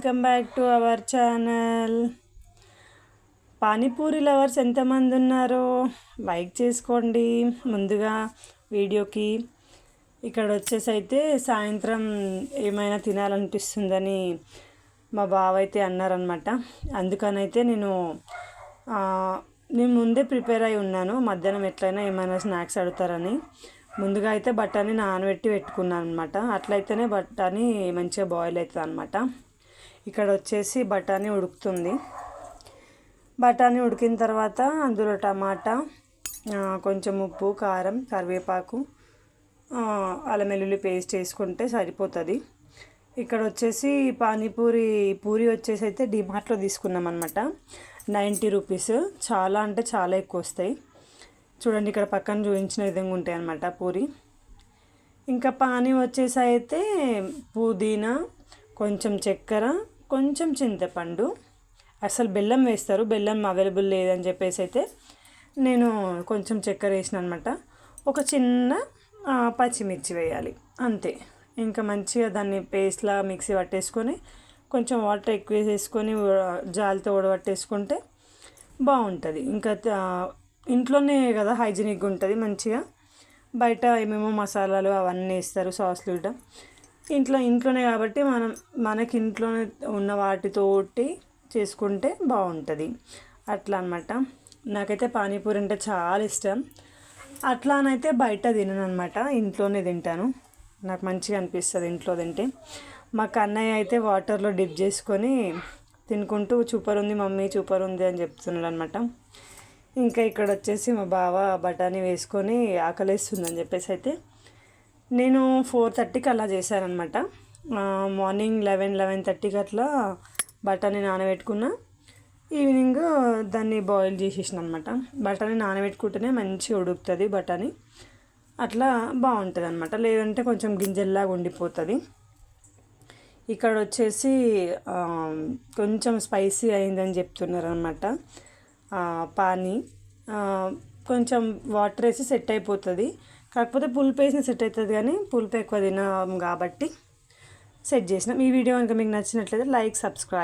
Welcome back to our channel. Panipuri lovers ఎంతమంది ఉన్నారో like చేసుకోండి ముందుగా వీడియోకి. ఇక్కడ వచ్చేసి అయితే సాయంత్రం ఏమైనా తినాలనిపిస్తుందని మా బావ అయితే అన్నారనమాట అందుకనైతే నేను నేను ముందే ప్రిపేర్ అయి ఉన్నాను. మధ్యాహ్నం ఎట్లయినా ఏమైనా స్నాక్స్ అడుగుతారని. ముందుగా అయితే బఠానీ నానబెట్టి పెట్టుకున్నాను అనమాట అట్లయితేనే బఠానీ మంచిగా బాయిల్ అవుతుంది అనమాట ఇక్కడ వచ్చేసి బఠానీ ఉడుకుతుంది. బఠానీ ఉడికిన తర్వాత అందులో టమాటా కొంచెం ఉప్పు కారం కరివేపాకు అల్లం వెల్లుల్లి పేస్ట్ వేసుకుంటే సరిపోతుంది. ఇక్కడ వచ్చేసి పానీపూరి పూరి వచ్చేసి అయితే డిమార్ట్లో తీసుకున్నాం అనమాట నైంటీ రూపీస్. చాలా అంటే చాలా ఎక్కువ వస్తాయి చూడండి ఇక్కడ పక్కన చూపించిన విధంగా ఉంటాయి అన్నమాట పూరి. ఇంకా పానీ వచ్చేసి అయితే పుదీనా కొంచెం చక్కెర కొంచెం చింతపండు. అసలు బెల్లం వేస్తారు. బెల్లం అవైలబుల్ లేదని చెప్పేసి అయితే నేను కొంచెం చక్కెర వేసిన అనమాట ఒక చిన్న పచ్చిమిర్చి వేయాలి. అంతే. ఇంకా మంచిగా దాన్ని పేస్ట్లా మిక్సీ పట్టేసుకొని కొంచెం వాటర్ ఎక్కువ వేసేసుకొని జాలితో ఉడబట్టేసుకుంటే బాగుంటుంది. ఇంకా ఇంట్లోనే కదా హైజీనిక్గా ఉంటుంది మంచిగా. బయట ఏమేమో మసాలాలు అవన్నీ వేస్తారు సాస్లు కూడా ఇంట్లో ఇంట్లోనే కాబట్టి మనం మనకి ఇంట్లోనే ఉన్న వాటితోటి చేసుకుంటే బాగుంటుంది అట్లా అనమాట నాకైతే పానీపూరి అంటే చాలా ఇష్టం. అట్లానైతే బయట తినను అనమాట ఇంట్లోనే తింటాను. నాకు మంచిగా అనిపిస్తుంది ఇంట్లో తింటే. మా కన్నయ్య అయితే వాటర్లో డిప్ చేసుకొని తినుకుంటూ చూపర్ ఉంది మమ్మీ చూపర్ ఉంది అని చెప్తున్నాడు అనమాట ఇంకా ఇక్కడ వచ్చేసి మా బావ బఠానీ వేసుకొని ఆకలిస్తుందని చెప్పేసి అయితే నేను ఫోర్ థర్టీకి అలా చేశానమాట మార్నింగ్ లెవెన్ లెవెన్ థర్టీకి అట్లా బఠానీ నానబెట్టుకున్న. ఈవినింగ్ దాన్ని బాయిల్ చేసేసిన అనమాట బఠానీ నానబెట్టుకుంటేనే మంచిగా ఉడుకుతుంది బఠానీ. అట్లా బాగుంటుంది అనమాట లేదంటే కొంచెం గింజల్లాగా ఉండిపోతుంది. ఇక్కడ వచ్చేసి కొంచెం స్పైసీ అయిందని చెప్తున్నారు అనమాట పానీ. కొంచెం వాటర్ వేసి సెట్ అయిపోతుంది. కాకపోతే పులుపు వేసిన సెట్ అవుతుంది కానీ పులుపు ఎక్కువ తినాం కాబట్టి సెట్ చేసినాం. ఈ వీడియో కనుక మీకు నచ్చినట్లయితే లైక్ సబ్స్క్రైబ్.